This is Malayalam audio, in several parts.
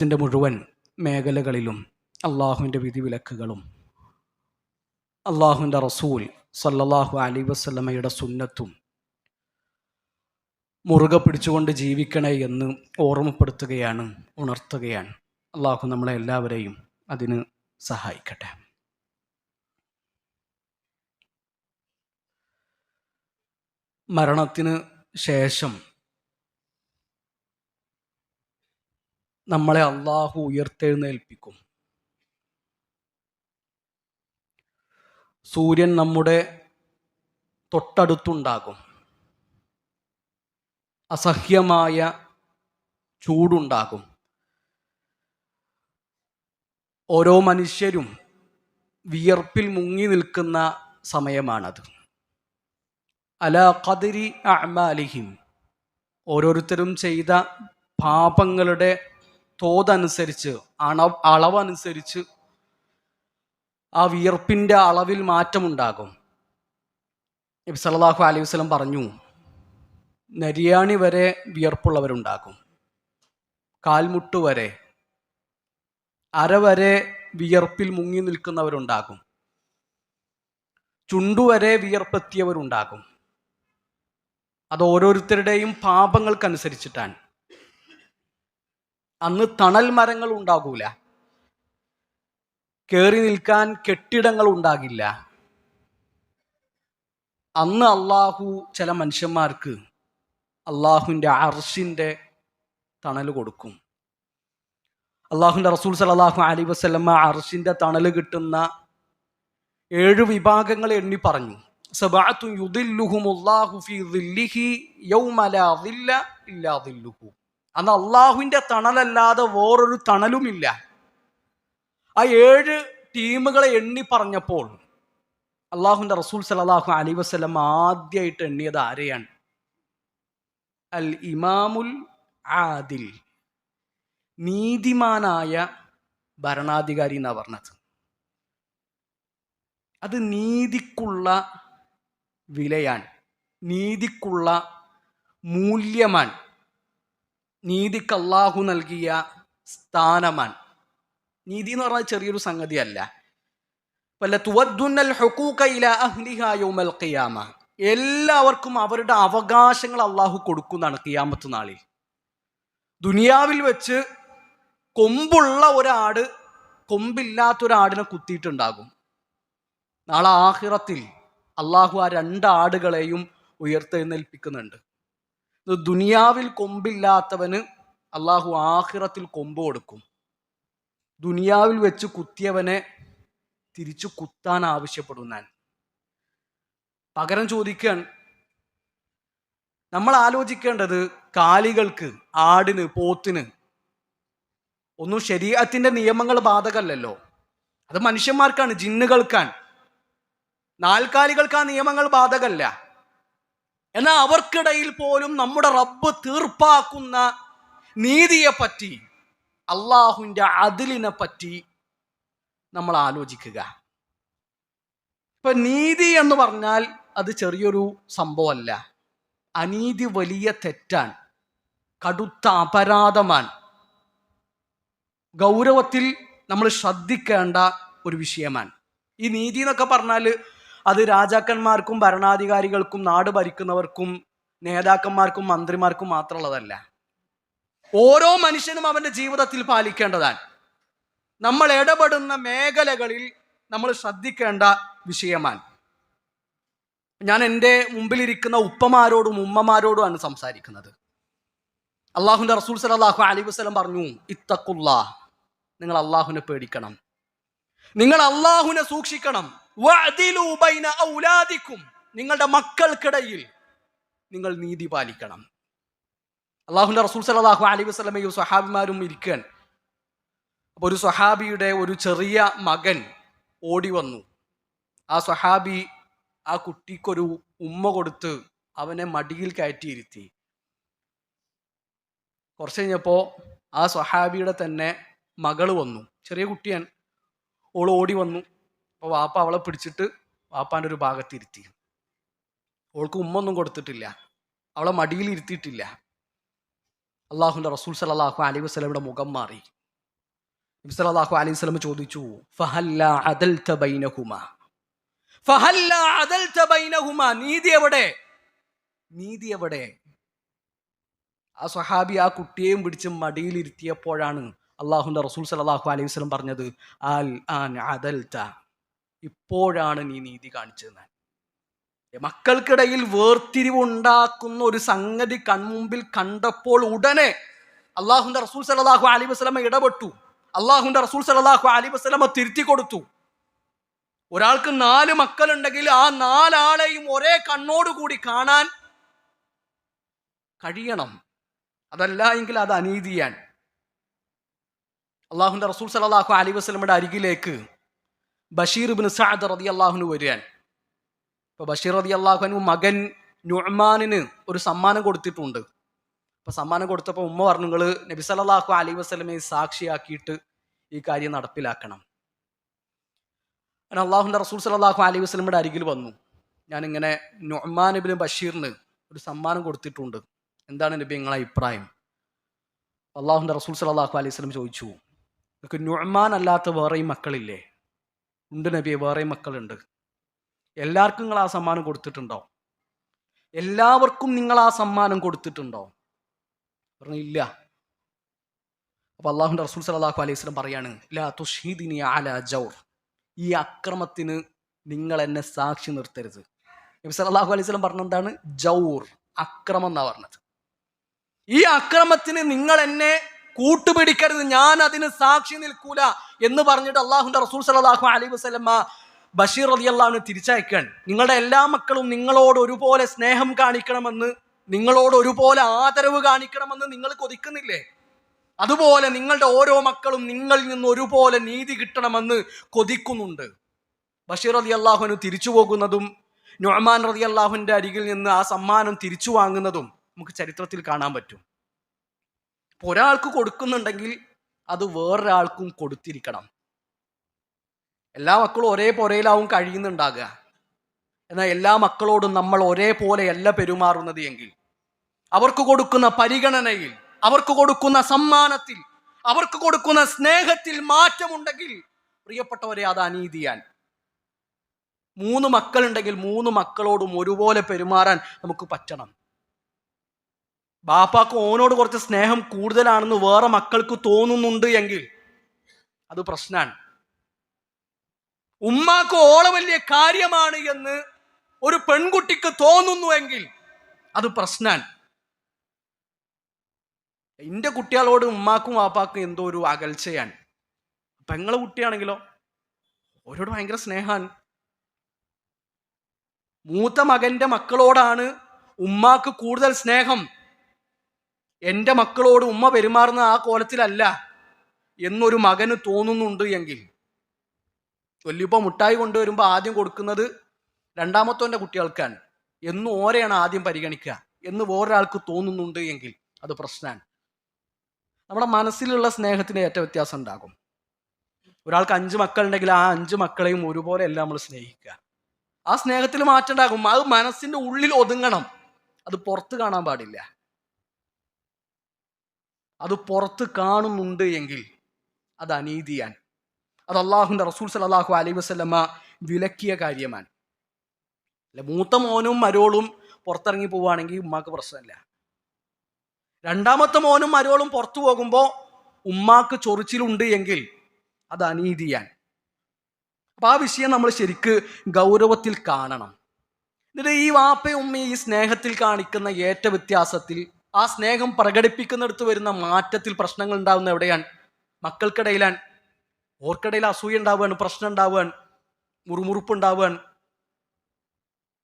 ഇതിന്റെ മുഴുവൻ മേഖലകളിലും അള്ളാഹുവിന്റെ വിധിവിലക്കുകളും അള്ളാഹുവിന്റെ റസൂൽ സല്ലല്ലാഹു അലൈ വസ്ലമയുടെ സുന്നത്തും മുറുകെ പിടിച്ചുകൊണ്ട് ജീവിക്കണേ എന്ന് ഓർമ്മപ്പെടുത്തുകയാണ് ഉണർത്തുകയാണ്. അള്ളാഹു നമ്മളെ എല്ലാവരെയും അതിന് സഹായിക്കട്ടെ. മരണത്തിന് ശേഷം നമ്മളെ അള്ളാഹു ഉയർത്തെഴുന്നേൽപ്പിക്കും. സൂര്യൻ നമ്മുടെ തൊട്ടടുത്തുണ്ടാകും. അസഹ്യമായ ചൂടുണ്ടാകും. ഓരോ മനുഷ്യരും വിയർപ്പിൽ മുങ്ങി നിൽക്കുന്ന സമയമാണത്. അല കതിരി അമാലിഹിം ഓരോരുത്തരും ചെയ്ത പാപങ്ങളുടെ തോതനുസരിച്ച് അണ അളവനുസരിച്ച് ആ വിയർപ്പിന്റെ അളവിൽ മാറ്റമുണ്ടാകും. നബി സല്ലല്ലാഹു അലൈഹി വസല്ലം പറഞ്ഞു നരിയാണി വരെ വിയർപ്പുള്ളവരുണ്ടാകും. കാൽമുട്ട് വരെ അര വരെ വിയർപ്പിൽ മുങ്ങി നിൽക്കുന്നവരുണ്ടാകും. ചുണ്ടുവരെ വിയർപ്പെത്തിയവരുണ്ടാകും. അത് ഓരോരുത്തരുടെയും പാപങ്ങൾക്കനുസരിച്ചിട്ടാണ്. അന്ന് തണൽ മരങ്ങൾ ഉണ്ടാകൂല. കയറി നിൽക്കാൻ കെട്ടിടങ്ങൾ ഉണ്ടാകില്ല. അന്ന് അള്ളാഹു ചില മനുഷ്യന്മാർക്ക് അള്ളാഹുവിന്റെ അർഷിന്റെ തണൽ കൊടുക്കും. അള്ളാഹുവിന്റെ റസൂൽ സലാഹു അലി വസ്ലമ്മ അർഷിന്റെ തണൽ കിട്ടുന്ന ഏഴ് വിഭാഗങ്ങൾ എണ്ണി പറഞ്ഞു. സബാത്തു യുദില്ലുഹും അള്ളാഹു ഫീ ദില്ലിഹി യൗമ ലാ ദില്ല ഇല്ലാ ദില്ലുഹു. അന്ന് അള്ളാഹുവിന്റെ തണലല്ലാതെ വേറൊരു തണലുമില്ല. ആ ഏഴ് ടീമുകളെ എണ്ണി പറഞ്ഞപ്പോൾ അള്ളാഹുവിന്റെ റസൂൽ സലാഹു അലി വസ്ലം ആദ്യമായിട്ട് എണ്ണിയത് ആരെയാണ്? അൽ ഇമാമുൽ ആദിൽ. നീതിമാനായ ഭരണാധികാരി എന്നാ പറഞ്ഞത്. അത് നീതിക്കുള്ള വിലയാണ്. നീതിക്കുള്ള മൂല്യമാണ്. നീതിക്ക് അള്ളാഹു നൽകിയ സ്ഥാനമാണ് നീതി എന്ന് പറഞ്ഞാൽ ചെറിയൊരു സംഗതിയല്ല. എല്ലാവർക്കും അവരുടെ അവകാശങ്ങൾ അള്ളാഹു കൊടുക്കുന്നതാണ് കിയാമത്ത് നാളിൽ. ദുനിയാവിൽ വെച്ച് കൊമ്പുള്ള ഒരാട് കൊമ്പില്ലാത്തൊരാടിനെ കുത്തിയിട്ടുണ്ടാകും. നാളെ ആഹിറത്തിൽ അള്ളാഹു ആ രണ്ട് ആടുകളെയും ഉയർത്തെഴുന്നേൽപ്പിക്കുന്നുണ്ട്. ദുനിയാവിൽ കൊമ്പില്ലാത്തവന് അള്ളാഹു ആഹിറത്തിൽ കൊമ്പ് കൊടുക്കും. ദുനിയാവിൽ വെച്ച് കുത്തിയവനെ തിരിച്ചു കുത്താൻ ആവശ്യപ്പെടും ഞാൻ പകരം ചോദിക്കാൻ നമ്മൾ ആലോചിക്കേണ്ടത് കാലികൾക്ക് ആടിന് പോത്തിന് ഒന്നും ശരീരത്തിന്റെ നിയമങ്ങൾ ബാധകല്ലല്ലോ അത് മനുഷ്യന്മാർക്കാണ് ജിന്നുകൾക്കാണ്. നാൽക്കാലികൾക്ക് ആ നിയമങ്ങൾ ബാധകല്ല എന്നാൽ അവർക്കിടയിൽ പോലും നമ്മുടെ റബ്ബ് തീർപ്പാക്കുന്ന നീതിയെ പറ്റി അള്ളാഹുവിന്റെ അതിലിനെ പറ്റി നമ്മൾ ആലോചിക്കുക. ഇപ്പൊ നീതി എന്ന് പറഞ്ഞാൽ അത് ചെറിയൊരു സംഭവമല്ല. അനീതി വലിയ തെറ്റാണ്. കടുത്ത അപരാധമാണ്. ഗൗരവത്തിൽ നമ്മൾ ശ്രദ്ധിക്കേണ്ട ഒരു വിഷയമാണ്. ഈ നീതി എന്നൊക്കെ പറഞ്ഞാൽ അത് രാജാക്കന്മാർക്കും ഭരണാധികാരികൾക്കും നാട് ഭരിക്കുന്നവർക്കും നേതാക്കന്മാർക്കും മന്ത്രിമാർക്കും മാത്രമുള്ളതല്ല. ഓരോ മനുഷ്യനും അവന്റെ ജീവിതത്തിൽ പാലിക്കേണ്ടതാണ്. നമ്മൾ ഇടപെടുന്ന മേഖലകളിൽ നമ്മൾ ശ്രദ്ധിക്കേണ്ട വിഷയമാണ്. ഞാൻ എന്റെ മുമ്പിലിരിക്കുന്ന ഉപ്പമാരോടും ഉമ്മമാരോടുമാണ് സംസാരിക്കുന്നത്. അള്ളാഹുന്റെ റസൂൽ സലാഹു അലി വസ്ലം പറഞ്ഞു ഇത്തക്കുല്ലാ നിങ്ങൾ അള്ളാഹുവിനെ പേടിക്കണം. നിങ്ങൾ അള്ളാഹുവിനെ സൂക്ഷിക്കണം. ഔലാദിക്കും. നിങ്ങളുടെ മക്കൾക്കിടയിൽ നിങ്ങൾ നീതി പാലിക്കണം. അള്ളാഹുന്റെ റസൂൽ സലാഹു അലി വസ്ലമയും സ്വഹാബിമാരും ഇരിക്കാൻ അപ്പൊ ഒരു സ്വഹാബിയുടെ ഒരു ചെറിയ മകൻ ഓടി വന്നു. ആ സ്വഹാബി ആ കുട്ടിക്കൊരു ഉമ്മ കൊടുത്ത് അവനെ മടിയിൽ കയറ്റിയിരുത്തി. കുറച്ച് കഴിഞ്ഞപ്പോൾ ആ സ്വഹാബിയുടെ തന്നെ മകൾ വന്നു. ചെറിയ കുട്ടിയാണ്. ഓൾ ഓടി വന്നു. അപ്പോൾ വാപ്പ അവളെ പിടിച്ചിട്ട് വാപ്പാന്റെ ഒരു ഭാഗത്തിരുത്തി. അവൾക്ക് ഉമ്മ ഒന്നും കൊടുത്തിട്ടില്ല. അവളെ മടിയിൽ ഇരുത്തിയിട്ടില്ല. അള്ളാഹുന്റെ റസൂൽ സലാഹു അലൈഹി വസ്ലമിയുടെ മുഖം മാറി. നബി അലൈഹി വസല്ലം ചോദിച്ചു ഫഹല്ല ഫഹല്ല നീതി എവിടെ? നീതി എവിടെ? ആ സ്വഹാബി ആ കുട്ടിയെയും പിടിച്ച് മടിയിലിരുത്തിയപ്പോഴാണ് അള്ളാഹുന്റെ റസൂൽ സലാഹു അലൈഹി വസല്ലം പറഞ്ഞത് അൽ ആൻ അദൽത. ഇപ്പോഴാണ് നീ നീതി കാണിച്ചത് മക്കൾക്കിടയിൽ വേർതിരിവുണ്ടാക്കുന്ന ഒരു സംഗതി കൺമുമ്പിൽ കണ്ടപ്പോൾ ഉടനെ അള്ളാഹുന്റെ റസൂൽ സല്ലല്ലാഹു അലി വസ്ലമ ഇടപെട്ടു. അള്ളാഹുന്റെ റസൂൽ സല്ലല്ലാഹു അലി വസ്ലമ തിരുത്തി കൊടുത്തു. ഒരാൾക്ക് നാല് മക്കളുണ്ടെങ്കിൽ ആ നാലാളെയും ഒരേ കണ്ണോടുകൂടി കാണാൻ കഴിയണം. അതല്ല എങ്കിൽ അത് അനീതിയാണ്. അള്ളാഹുന്റെ റസൂൽ സല്ലല്ലാഹു അലി വസ്ലമയുടെ അരികിലേക്ക് ബഷീർ ബിൻ സഅദ് റതി അള്ളാഹുന് വരികയാണ്. അപ്പോൾ ബഷീർ റതി അള്ളാഹുനു മകൻ നുഅ്മാനിന് ഒരു സമ്മാനം കൊടുത്തിട്ടുണ്ട്. അപ്പോൾ സമ്മാനം കൊടുത്തപ്പോൾ ഉമ്മ പറഞ്ഞു നിങ്ങൾ നബി സല്ലല്ലാഹു അലൈ വസല്ലമയെ സാക്ഷിയാക്കിയിട്ട് ഈ കാര്യം നടപ്പിലാക്കണം. അങ്ങനെ അള്ളാഹുന്റെ റസൂൽ സലാഹു അലൈ വസ്ലമിയുടെ അരികിൽ വന്നു. ഞാനിങ്ങനെ നുഅ്മാൻ ഇബ്നു ബഷീറിന് ഒരു സമ്മാനം കൊടുത്തിട്ടുണ്ട്. എന്താണ് നബി നിങ്ങളെ അഭിപ്രായം? അള്ളാഹുന്റെ റസൂൽ സലാഹു അലൈഹി വസ്ലം ചോദിച്ചു നിങ്ങൾക്ക് നുഹ്മാൻ അല്ലാത്ത വേറെയും മക്കളില്ലേ? ഉണ്ട് നബിയെ വേറെ മക്കളുണ്ട്. എല്ലാവർക്കും നിങ്ങൾ ആ സമ്മാനം കൊടുത്തിട്ടുണ്ടോ എല്ലാവർക്കും നിങ്ങൾ ആ സമ്മാനം കൊടുത്തിട്ടുണ്ടോ പറഞ്ഞില്ല അപ്പൊ അള്ളാഹുന്റെ റസൂൽ സല്ലല്ലാഹു അലൈഹി സ്വലം പറയാണ് ലാ ജൗർ. ഈ അക്രമത്തിന് നിങ്ങൾ എന്നെ സാക്ഷി നിർത്തരുത്. നബി സലാഹു അലൈഹി സ്വലം പറഞ്ഞ എന്താണ്? ജൗർ അക്രമം എന്നാ പറഞ്ഞത്. ഈ അക്രമത്തിന് നിങ്ങൾ എന്നെ കൂട്ടുപിടിക്കരുത് ഞാൻ അതിന് സാക്ഷി നിൽക്കൂല എന്ന് പറഞ്ഞിട്ട് അള്ളാഹുന്റെ റസൂൽ സല്ലല്ലാഹു അലൈഹി വസല്ലമ ബഷീർ റതി അള്ളാഹുവിനെ തിരിച്ചയക്കാൻ നിങ്ങളുടെ എല്ലാ മക്കളും നിങ്ങളോട് ഒരുപോലെ സ്നേഹം കാണിക്കണമെന്ന് നിങ്ങളോട് ഒരുപോലെ ആദരവ് കാണിക്കണമെന്ന് നിങ്ങൾ കൊതിക്കുന്നില്ലേ? അതുപോലെ നിങ്ങളുടെ ഓരോ മക്കളും നിങ്ങളിൽ നിന്ന് ഒരുപോലെ നീതി കിട്ടണമെന്ന് കൊതിക്കുന്നുണ്ട്. ബഷീർ റതി അള്ളാഹുവിന് തിരിച്ചു പോകുന്നതും നൊഹമാൻ റതി അള്ളാഹുവിന്റെ അരികിൽ നിന്ന് ആ സമ്മാനം തിരിച്ചു വാങ്ങുന്നതും നമുക്ക് ചരിത്രത്തിൽ കാണാൻ പറ്റും. ഒരാൾക്ക് കൊടുക്കുന്നുണ്ടെങ്കിൽ അത് വേറൊരാൾക്കും കൊടുത്തിരിക്കണം. എല്ലാ മക്കളും ഒരേ പുരയിലാവും കഴിയുന്നുണ്ടാകുക. എന്നാൽ എല്ലാ മക്കളോടും നമ്മൾ ഒരേപോലെയല്ല പെരുമാറുന്നത് എങ്കിൽ അവർക്ക് കൊടുക്കുന്ന പരിഗണനയിൽ അവർക്ക് കൊടുക്കുന്ന സമ്മാനത്തിൽ അവർക്ക് കൊടുക്കുന്ന സ്നേഹത്തിൽ മാറ്റമുണ്ടെങ്കിൽ പ്രിയപ്പെട്ടവരെ അത് അനീതിയാൻ മൂന്ന് മക്കളുണ്ടെങ്കിൽ മൂന്ന് മക്കളോടും ഒരുപോലെ പെരുമാറാൻ നമുക്ക് പറ്റണം. ബാപ്പാക്ക് ഓനോട് കുറച്ച് സ്നേഹം കൂടുതലാണെന്ന് വേറെ മക്കൾക്ക് തോന്നുന്നുണ്ട് എങ്കിൽ അത് പ്രശ്നമാണ് ഉമ്മാക്ക് ഓളെ വലിയ കാര്യമാണ് എന്ന് ഒരു പെൺകുട്ടിക്ക് തോന്നുന്നുവെങ്കിൽ അത് പ്രശ്നമാണ് എന്റെ കുട്ടികളോട് ഉമ്മാക്കും വാപ്പാക്കും എന്തോ ഒരു അകൽച്ചയാണ്. പെങ്ങളെ കുട്ടിയാണെങ്കിലോ? ഓരോട് ഭയങ്കര സ്നേഹമാണ് മൂത്ത മകന്റെ മക്കളോടാണ് ഉമ്മാക്ക് കൂടുതൽ സ്നേഹം. എന്റെ മക്കളോട് ഉമ്മ പെരുമാറുന്ന ആ കോലത്തിലല്ല എന്നൊരു മകന് തോന്നുന്നുണ്ട് എങ്കിൽ. വലിയപ്പോൾ മുട്ടായി കൊണ്ടുവരുമ്പോൾ ആദ്യം കൊടുക്കുന്നത് രണ്ടാമത്തോന്റെ കുട്ടികൾക്കാണ്. എന്ന് ഓരെയാണ് ആദ്യം പരിഗണിക്കുക. എന്ന് വേറൊരാൾക്ക് തോന്നുന്നുണ്ട് എങ്കിൽ അത് പ്രശ്നമാണ് നമ്മുടെ മനസ്സിലുള്ള സ്നേഹത്തിന് ഏറ്റ വ്യത്യാസം ഉണ്ടാകും. ഒരാൾക്ക് അഞ്ച് മക്കളുണ്ടെങ്കിൽ ആ അഞ്ച് മക്കളെയും ഒരുപോലെ അല്ല നമ്മൾ സ്നേഹിക്കുക. ആ സ്നേഹത്തിൽ മാറ്റം ഉണ്ടാകും. അത് മനസ്സിന്റെ ഉള്ളിൽ ഒതുങ്ങണം. അത് പുറത്ത് കാണാൻ പാടില്ല. അത് പുറത്ത് കാണുന്നുണ്ട് എങ്കിൽ അത് അനീതിയാണ്. അത് അള്ളാഹുന്റെ റസൂൽ സലാഹു അലൈ വസ്ലമ വിലക്കിയ കാര്യമാണ്. അല്ല മൂത്ത മോനും മരോളും പുറത്തിറങ്ങി പോവുകയാണെങ്കിൽ ഉമ്മാക്ക് പ്രശ്നമില്ല. രണ്ടാമത്തെ മോനും മരോളും പുറത്തു പോകുമ്പോൾ ഉമ്മാക്ക് ചൊറിച്ചിലുണ്ട് എങ്കിൽ അത് അനീതിയാണ്. അപ്പൊ ആ വിഷയം നമ്മൾ ശരിക്ക് ഗൗരവത്തിൽ കാണണം. എന്നിട്ട് ഈ വാപ്പയും ഉമ്മയും ഈ സ്നേഹത്തിൽ കാണിക്കുന്ന ഏറ്റ വ്യത്യാസത്തിൽ ആ സ്നേഹം പ്രകടിപ്പിക്കുന്നിടത്ത് വരുന്ന മാറ്റത്തിൽ പ്രശ്നങ്ങൾ ഉണ്ടാവുന്ന എവിടെയാണ്? മക്കൾക്കിടയിലാണ്. ഓർക്കിടയിൽ അസൂയ ഉണ്ടാവുകയാണ് പ്രശ്നം ഉണ്ടാവുകയാണ് മുറുമുറുപ്പ് ഉണ്ടാവുകയാണ്.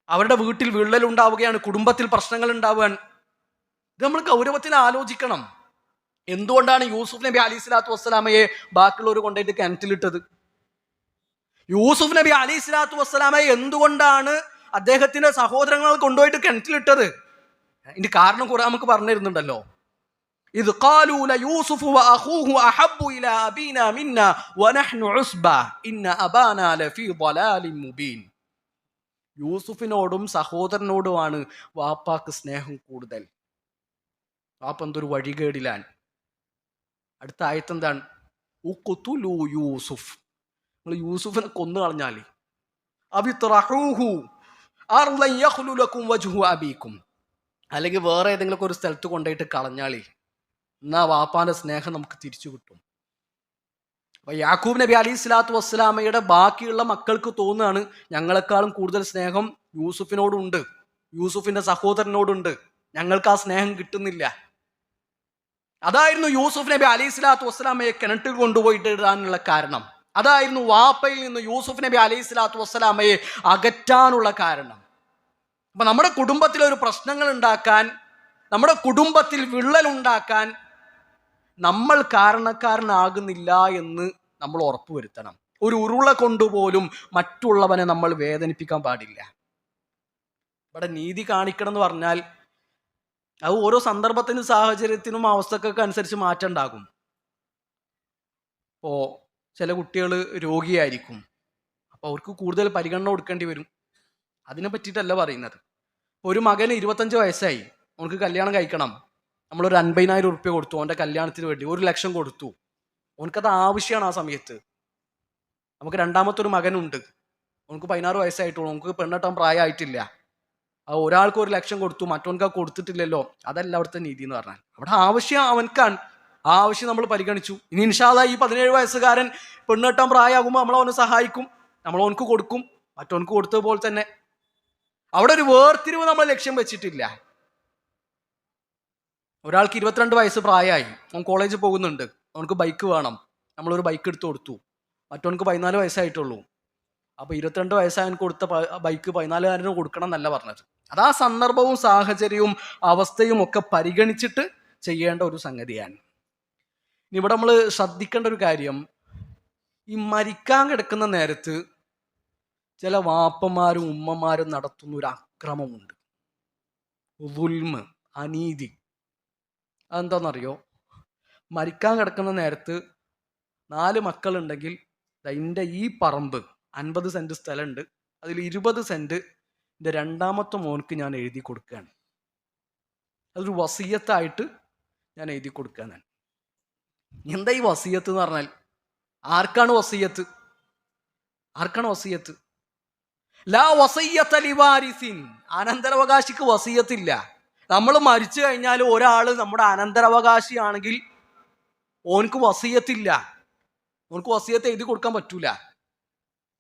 അവരുടെ വീട്ടിൽ വിള്ളൽ ഉണ്ടാവുകയാണ് കുടുംബത്തിൽ പ്രശ്നങ്ങൾ ഉണ്ടാവുകയാണ്. ഇത് നമ്മൾ ഗൗരവത്തിൽ ആലോചിക്കണം. എന്തുകൊണ്ടാണ് യൂസുഫ് നബി അലി സ്വലാത്തു വസ്സലാമയെ ബാക്കിയുള്ളവർ കൊണ്ടുപോയിട്ട് കിണറ്റിലിട്ടത്? യൂസുഫ് നബി അലി സ്വലാത്തു വസ്സലാമയെ എന്തുകൊണ്ടാണ് അദ്ദേഹത്തിന്റെ സഹോദരങ്ങൾ കൊണ്ടുപോയിട്ട് കിണറ്റിലിട്ടത്? ഇതിന്റെ കാരണം കുറെ നമുക്ക് പറഞ്ഞിരുന്നുണ്ടല്ലോ. ഇത് ഉസ്ബ അബാന മുബീൻ. യൂസുഫിനോടും സഹോദരനോടുമാണ് വാപ്പാക്ക് സ്നേഹം കൂടുതൽ. വാപ്പ എന്തൊരു വഴികേടിലാണ്. അടുത്ത ആയത്തെന്താണ്? ഉക്കുത്തുലു യൂസുഫ്. നിങ്ങൾ യൂസുഫിനെ കൊന്നു കളഞ്ഞാൽ അബിത്രഹൂഹു അർലൻ യഖ്ലു ലക്കും വജ്ഹു അബീക്കും. അല്ലെങ്കിൽ വേറെ ഏതെങ്കിലും ഒരു സ്ഥലത്ത് കൊണ്ടുപോയിട്ട് കളഞ്ഞാളി. എന്നാ വാപ്പാന്റെ സ്നേഹം നമുക്ക് തിരിച്ചു കിട്ടും. അപ്പൊ യാക്കൂബ് നബി അലി സ്വലാത്തു വസ്സലാമയുടെ ബാക്കിയുള്ള മക്കൾക്ക് തോന്നുകയാണ് ഞങ്ങളെക്കാളും കൂടുതൽ സ്നേഹം യൂസുഫിനോടുണ്ട്. യൂസുഫിന്റെ സഹോദരനോടുണ്ട്. ഞങ്ങൾക്ക് ആ സ്നേഹം കിട്ടുന്നില്ല. അതായിരുന്നു യൂസുഫ് നബി അലി സ്വലാത്തു വസ്സലാമയെ കിണറ്റിൽ കൊണ്ടുപോയിട്ട് ഇടാനുള്ള കാരണം. അതായിരുന്നു വാപ്പയിൽ നിന്ന് യൂസുഫ് നബി അലി സ്വലാത്തു വസ്സലാമയെ അകറ്റാനുള്ള കാരണം. അപ്പൊ നമ്മുടെ കുടുംബത്തിൽ ഒരു പ്രശ്നങ്ങൾ ഉണ്ടാക്കാൻ നമ്മുടെ കുടുംബത്തിൽ വിള്ളൽ ഉണ്ടാക്കാൻ നമ്മൾ കാരണക്കാരനാകുന്നില്ല എന്ന് നമ്മൾ ഉറപ്പുവരുത്തണം ഒരു ഉരുള കൊണ്ടുപോലും മറ്റുള്ളവനെ നമ്മൾ വേദനിപ്പിക്കാൻ പാടില്ല. ഇവിടെ നീതി കാണിക്കണം എന്ന് പറഞ്ഞാൽ അത് ഓരോ സന്ദർഭത്തിനും സാഹചര്യത്തിനും അവസ്ഥക്കൊക്കെ അനുസരിച്ച് മാറ്റം ഉണ്ടാകും. ഇപ്പോൾ ചില കുട്ടികൾ രോഗിയായിരിക്കും. അപ്പോൾ അവർക്ക് കൂടുതൽ പരിഗണന കൊടുക്കേണ്ടി വരും. അതിനെ പറ്റിയിട്ടല്ല പറയുന്നത്. ഒരു മകന് ഇരുപത്തഞ്ച് വയസ്സായി. അവനക്ക് കല്യാണം കഴിക്കണം. നമ്മളൊരു അൻപതിനായിരം ഉറുപ്പ്യ കൊടുത്തു. അവന്റെ കല്യാണത്തിന് വേണ്ടി ഒരു ലക്ഷം കൊടുത്തു. അവനക്കത് ആവശ്യമാണ് ആ സമയത്ത്. നമുക്ക് രണ്ടാമത്തെ ഒരു മകനുണ്ട്. അവനക്ക് പതിനാറ് വയസ്സായിട്ടുള്ളൂ. നമുക്ക് പെണ്ണെട്ടാൻ പ്രായമായിട്ടില്ല. ആ ഒരാൾക്ക് ഒരു ലക്ഷം കൊടുത്തു. മറ്റവനക്ക് കൊടുത്തിട്ടില്ലല്ലോ. അതല്ല അവിടുത്തെ നീതി എന്ന് പറഞ്ഞാൽ. അവിടെ ആവശ്യം അവനക്കാണ് ആ ആവശ്യം നമ്മൾ പരിഗണിച്ചു. ഇനി ഇൻഷാല്ല ഈ പതിനേഴ് വയസ്സുകാരൻ പെണ്ണെട്ടാൻ പ്രായമാകുമ്പോൾ നമ്മൾ അവനെ സഹായിക്കും. നമ്മൾ അവനക്ക് കൊടുക്കും മറ്റവനക്ക് കൊടുത്തതുപോലെ തന്നെ. അവിടെ ഒരു വേർതിരിവ് നമ്മൾ ലക്ഷ്യം വെച്ചിട്ടില്ല. ഒരാൾക്ക് ഇരുപത്തിരണ്ട് വയസ്സ് പ്രായമായി. അവൻ കോളേജിൽ പോകുന്നുണ്ട്. അവനക്ക് ബൈക്ക് വേണം. നമ്മളൊരു ബൈക്ക് എടുത്തു കൊടുത്തു. മറ്റവനക്ക് പതിനാല് വയസ്സായിട്ടുള്ളൂ. അപ്പോൾ ഇരുപത്തിരണ്ട് വയസ്സായവൻ കൊടുത്ത ബൈക്ക് പതിനാലുകാരന് കൊടുക്കണം എന്നല്ല പറഞ്ഞത്. അത് ആ സന്ദർഭവും സാഹചര്യവും അവസ്ഥയും ഒക്കെ പരിഗണിച്ചിട്ട് ചെയ്യേണ്ട ഒരു സംഗതിയാണ്. ഇവിടെ നമ്മൾ ശ്രദ്ധിക്കേണ്ട ഒരു കാര്യം. ഈ മരിക്കാൻ കിടക്കുന്ന നേരത്ത് ചില വാപ്പന്മാരും ഉമ്മമാരും നടത്തുന്ന ഒരു അക്രമമുണ്ട്. ഉൽമ് അനീതി. അതെന്താണെന്നറിയോ മരിക്കാൻ കിടക്കുന്ന നേരത്ത് നാല് മക്കളുണ്ടെങ്കിൽ എന്റെ ഈ പറമ്പ് അൻപത് സെന്റ് സ്ഥലമുണ്ട്. അതിൽ ഇരുപത് സെന്റ് എന്റെ രണ്ടാമത്തെ മോനക്ക് ഞാൻ എഴുതി കൊടുക്കുകയാണ്. അതൊരു വസീയത്തായിട്ട് ഞാൻ എഴുതി കൊടുക്കുകയാണ് എന്താ ഈ വസീയത്ത് എന്ന് പറഞ്ഞാൽ? ആർക്കാണ് വസീയത്ത്? ആർക്കാണ് വസീയത്ത്? ലാ വസയ്യത്ത ലിവാരിസിൻ. അനന്തരാവകാശിക്ക് വസീയത്തില്ല. നമ്മൾ മരിച്ചു കഴിഞ്ഞാൽ ഒരാൾ നമ്മുടെ അനന്തരാവകാശിയാണെങ്കിൽ ഓനക്ക് വസീയത്തില്ല. ഓനക്ക് വസീയത്ത് എഴുതി കൊടുക്കാൻ പറ്റൂല.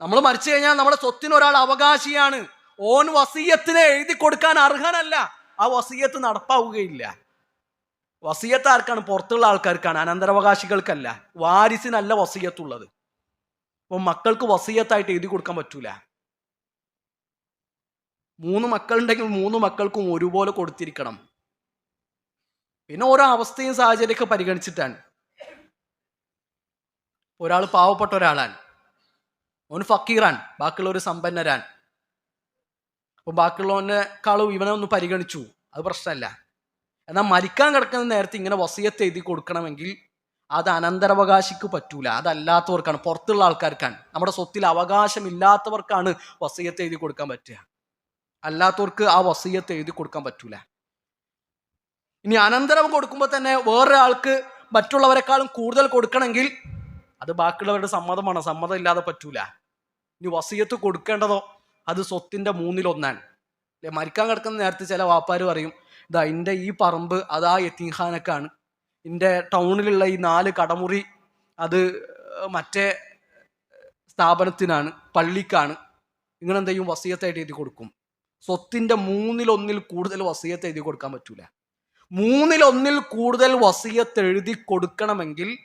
നമ്മൾ മരിച്ചു കഴിഞ്ഞാൽ നമ്മുടെ സ്വത്തിന് ഒരാൾ അവകാശിയാണ്. ഓൻ വസീയത്തിനെ എഴുതി കൊടുക്കാൻ അർഹനല്ല. ആ വസീയത്ത് നടപ്പാവുകയില്ല. വസീയത്ത് ആർക്കാണ്? പുറത്തുള്ള ആൾക്കാർക്കാണ്. അനന്തരാവകാശികൾക്കല്ല. വാരിസിനല്ല വസീയത്തുള്ളത്. അപ്പോൾ മക്കൾക്ക് വസീയത്തായിട്ട് എഴുതി കൊടുക്കാൻ പറ്റൂല. മൂന്ന് മക്കളുണ്ടെങ്കിൽ മൂന്ന് മക്കൾക്കും ഒരുപോലെ കൊടുത്തിരിക്കണം. പിന്നെ ഓരോ അവസ്ഥയും സാഹചര്യമൊക്കെ പരിഗണിച്ചിട്ടാണ്. ഒരാൾ പാവപ്പെട്ട ഒരാളാണ്. ഓൻ ഫക്കീറാൻ ബാക്കിയുള്ളവർ സമ്പന്നരാൻ അപ്പൊ ബാക്കിയുള്ളവനെക്കാളും ഇവനെ ഒന്ന് പരിഗണിച്ചു. അത് പ്രശ്നമല്ല. എന്നാൽ മരിക്കാൻ കിടക്കുന്ന നേരത്തെ ഇങ്ങനെ വസീയത്ത് എഴുതി കൊടുക്കണമെങ്കിൽ അത് അനന്തരാവകാശിക്ക് പറ്റൂല. അതല്ലാത്തവർക്കാണ്. പുറത്തുള്ള ആൾക്കാർക്കാണ്. നമ്മുടെ സ്വത്തിൽ അവകാശമില്ലാത്തവർക്കാണ് വസീയത്ത് എഴുതി കൊടുക്കാൻ പറ്റുക. അല്ലാത്തവർക്ക് ആ വസീയത്ത് എഴുതി കൊടുക്കാൻ പറ്റൂല. ഇനി അനന്തരം കൊടുക്കുമ്പോൾ തന്നെ വേറൊരാൾക്ക് മറ്റുള്ളവരെക്കാളും കൂടുതൽ കൊടുക്കണമെങ്കിൽ അത് ബാക്കിയുള്ളവരുടെ സമ്മതമാണ്. സമ്മതം ഇല്ലാതെ പറ്റൂല. ഇനി വസീയത്ത് കൊടുക്കേണ്ടതോ? അത് സ്വത്തിന്റെ മൂന്നിലൊന്നാണ്. അല്ലെ? മരിക്കാൻ കിടക്കുന്ന നേരത്തെ ചില വാപ്പാർ പറയും ഇതാ എന്റെ ഈ പറമ്പ് അത് ആ യത്തീഖാനക്കാണ് എന്റെ ടൗണിലുള്ള ഈ നാല് കടമുറി അത് മറ്റേ സ്ഥാപനത്തിനാണ് പള്ളിക്കാണ്. എന്ത് വസീയത്തായിട്ട് എഴുതി കൊടുക്കും. സ്വത്തിന്റെ മൂന്നിലൊന്നിൽ കൂടുതൽ വസീയത്ത് എഴുതി കൊടുക്കാൻ പറ്റൂല. മൂന്നിലൊന്നിൽ കൂടുതൽ വസീയത്ത് എഴുതി കൊടുക്കണമെങ്കിൽ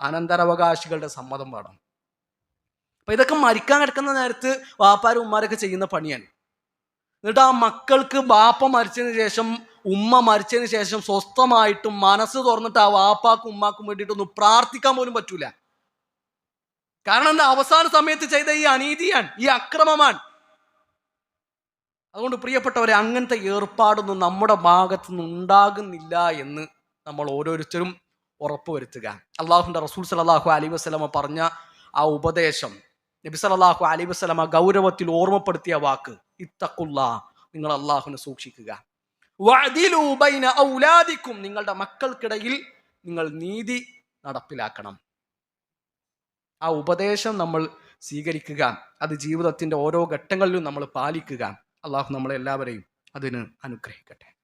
അനന്തരാവകാശികളുടെ സമ്മതം വേണം. അപ്പം ഇതൊക്കെ മരിക്കാൻ കിടക്കുന്ന നേരത്ത് വാപ്പാരും ഉമ്മാരൊക്കെ ചെയ്യുന്ന പണിയാണ്. എന്നിട്ട് ആ മക്കൾക്ക് ബാപ്പ മരിച്ചതിന് ശേഷം ഉമ്മ മരിച്ചതിന് ശേഷം സ്വസ്ഥമായിട്ടും മനസ്സ് തുറന്നിട്ട് ആ വാപ്പാക്കും ഉമ്മാക്കും വേണ്ടിയിട്ടൊന്നും പ്രാർത്ഥിക്കാൻ പോലും പറ്റൂല. കാരണം എന്താ? അവസാന സമയത്ത് ചെയ്ത ഈ അനീതിയാണ് ഈ അക്രമമാണ്. അതുകൊണ്ട് പ്രിയപ്പെട്ടവരെ അങ്ങനത്തെ ഏർപ്പാടൊന്നും നമ്മുടെ ഭാഗത്തു നിന്ന് ഉണ്ടാകുന്നില്ല എന്ന് നമ്മൾ ഓരോരുത്തരും ഉറപ്പുവരുത്തുക അള്ളാഹുന്റെ റസൂൽ സലാഹു അലി വസ്ലമ പറഞ്ഞ ആ ഉപദേശം നബി സലാഹു അലി വസ്ലമ ഗൗരവത്തിൽ ഓർമ്മപ്പെടുത്തിയ വാക്ക് ഇത്തക്കുള്ള നിങ്ങൾ അള്ളാഹുനെ സൂക്ഷിക്കുക. ഔലാദിക്കും നിങ്ങളുടെ മക്കൾക്കിടയിൽ നിങ്ങൾ നീതി നടപ്പിലാക്കണം. ആ ഉപദേശം നമ്മൾ സ്വീകരിക്കുക. അത് ജീവിതത്തിന്റെ ഓരോ ഘട്ടങ്ങളിലും നമ്മൾ പാലിക്കുക. അള്ളാഹു നമ്മളെല്ലാവരെയും അതിന് അനുഗ്രഹിക്കട്ടെ.